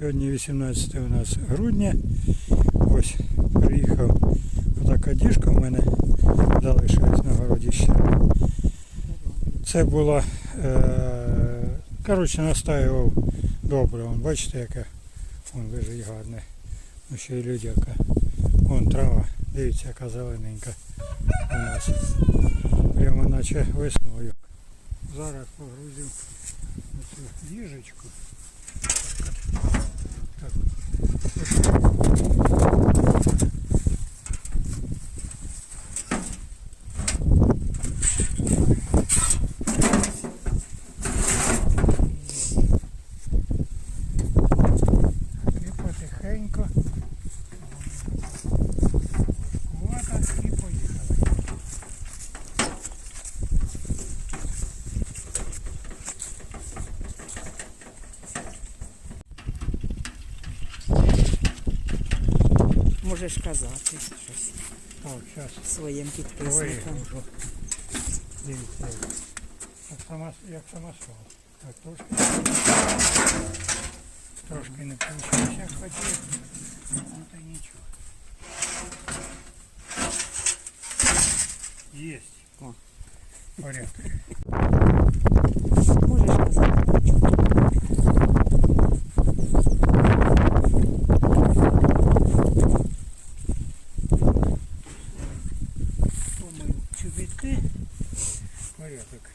Сьогодні 18 у нас грудня. Ось приїхав отака діжка в мене залишилась на городі ще. Це було, е, коротше, настаював добре. Вон, бачите, яке вон лежить гарне. Ну ще й людяка. Вон трава, дивіться, яка зелененька у нас. Прямо наче весною. Зараз погрузимо цю їжечку. Так. Можеш казати щось Так, зараз своїм Ой, підписникам. ото. Дивіться, як, як, сама, як самосвал. Так, трошки, трошки не вийшло, як хотів. Ну, та й нічого. Єсть. О. Порядок. Можеш казати. цвіти порядок.